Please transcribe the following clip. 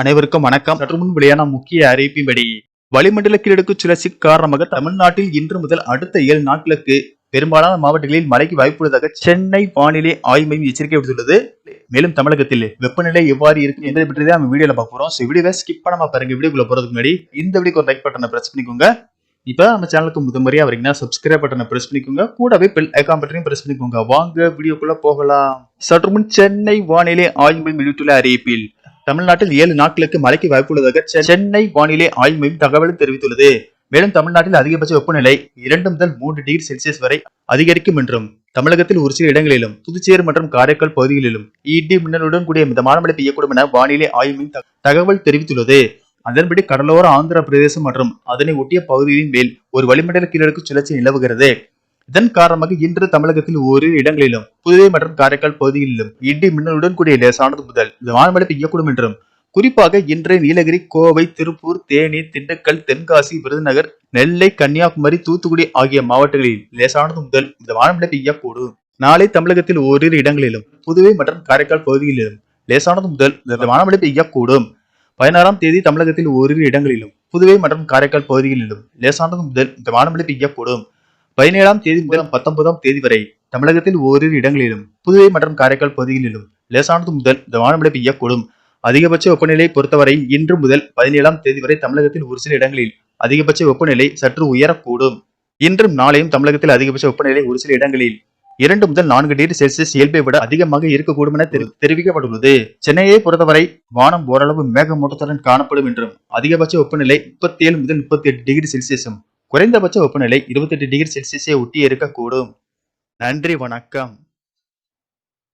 அனைவருக்கும் வணக்கம். சற்று முன் வெளியான முக்கிய அறிவிப்பின்படி வளிமண்டல கீழடுக்கு சுழற்சி காரணமாக தமிழ்நாட்டில் இன்று முதல் அடுத்த ஏழு நாட்களுக்கு பெரும்பாலான மாவட்டங்களில் மழைக்கு வாய்ப்புள்ளதாக சென்னை வானிலை ஆய்வு மையம் எச்சரிக்கை விடுத்துள்ளது. மேலும் தமிழகத்தில் வெப்பநிலை எவ்வாறு இருக்கு என்பதை பற்றி தான் நம்ம வீடியோல பார்க்க போறோம். ஸோ வீடியோவை ஸ்கிப் பண்ணாம பாருங்க. வீடியோக்குள்ள போறதுக்கு முன்னாடி இந்த வீடியோக்கு ஒரு லைக் பட்டனை பிரஸ் பண்ணிக்கோங்க. இப்போ நம்ம சேனலுக்கு முதன்முறையா வரீங்கன்னா சப்ஸ்கிரைப் பட்டனை பிரஸ் பண்ணிக்கோங்க. கூடவே பெல் ஐகான் பட்டனையும் பிரஸ் பண்ணிக்கோங்க. வாங்க வீடியோக்குள்ள போகலாம். சற்று முன் சென்னை வானிலை ஆய்வு மையம் வெளியிட்டுள்ள அறிவிப்பில் தமிழ்நாட்டில் ஏழு நாட்களுக்கு மழைக்கு வாய்ப்புள்ளதாக சென்னை வானிலை ஆய்வு மையம் தகவல் தெரிவித்துள்ளது. மேலும் தமிழ்நாட்டில் அதிகபட்ச வெப்பநிலை இரண்டு முதல் மூன்று டிகிரி செல்சியஸ் வரை அதிகரிக்கும் என்றும் தமிழகத்தில் ஒரு சில இடங்களிலும் புதுச்சேரி மற்றும் காரைக்கால் பகுதிகளிலும் இடி மின்னலுடன் கூடிய மிதமான மழை பெய்யக்கூடும் என வானிலை ஆய்வு தகவல் தெரிவித்துள்ளது. அதன்படி கடலோர ஆந்திர பிரதேசம் மற்றும் அதனை ஒட்டிய பகுதிகளின் மேல் ஒரு வளிமண்டல கீழடுக்கு சுழற்சி நிலவுகிறது. இதன் காரணமாக இன்று தமிழகத்தில் ஓரிரு இடங்களிலும் புதுவை மற்றும் காரைக்கால் பகுதிகளிலும் இடி மின்னலுடன் கூடிய லேசானது முதல் மிதமான பெய்யக்கூடும் என்றும் குறிப்பாக இன்று நீலகிரி கோவை திருப்பூர் தேனி திண்டுக்கல் தென்காசி விருதுநகர் நெல்லை கன்னியாகுமரி தூத்துக்குடி ஆகிய மாவட்டங்களில் லேசானது முதல் இந்த மழை பெய்யக்கூடும் நாளை தமிழகத்தில் ஓரிரு இடங்களிலும் புதுவை மற்றும் காரைக்கால் பகுதிகளிலும் லேசானது முதல் இந்த மழை பெய்யக்கூடும் பதினாறாம் தேதி தமிழகத்தில் ஓரிரு இடங்களிலும் புதுவை மற்றும் காரைக்கால் பகுதிகளிலும் லேசானது முதல் இந்த மழை பெய்யக்கூடும் பதினேழாம் தேதி முதல் பத்தொன்பதாம் தேதி வரை தமிழகத்தில் ஓரிரு இடங்களிலும் புதுவை மற்றும் காரைக்கால் பகுதிகளிலும் லேசானது முதல் மிதமான மழை பெய்யக்கூடும் அதிகபட்ச வெப்பநிலை பொறுத்தவரை இன்று முதல் பதினேழாம் தேதி வரை தமிழகத்தில் ஒரு சில இடங்களில் அதிகபட்ச வெப்பநிலை சற்று உயரக்கூடும். இன்றும் நாளையும் தமிழகத்தில் அதிகபட்ச வெப்பநிலை ஒரு சில இடங்களில் இரண்டு முதல் நான்கு டிகிரி செல்சியஸ் இயல்பை விட அதிகமாக இருக்கக்கூடும் என தெரி- தெரிவிக்கப்பட்டுள்ளது. சென்னையை பொறுத்தவரை வானம் ஓரளவு மேகமூட்டத்துடன் காணப்படும் என்றும் அதிகபட்ச வெப்பநிலை முப்பத்தி ஏழு முதல் முப்பத்தி எட்டு டிகிரி செல்சியஸும் குறைந்தபட்ச வெப்பநிலை இருபத்தெட்டு டிகிரி செல்சியஸை ஒட்டி இருக்கக்கூடும் நன்றி வணக்கம்.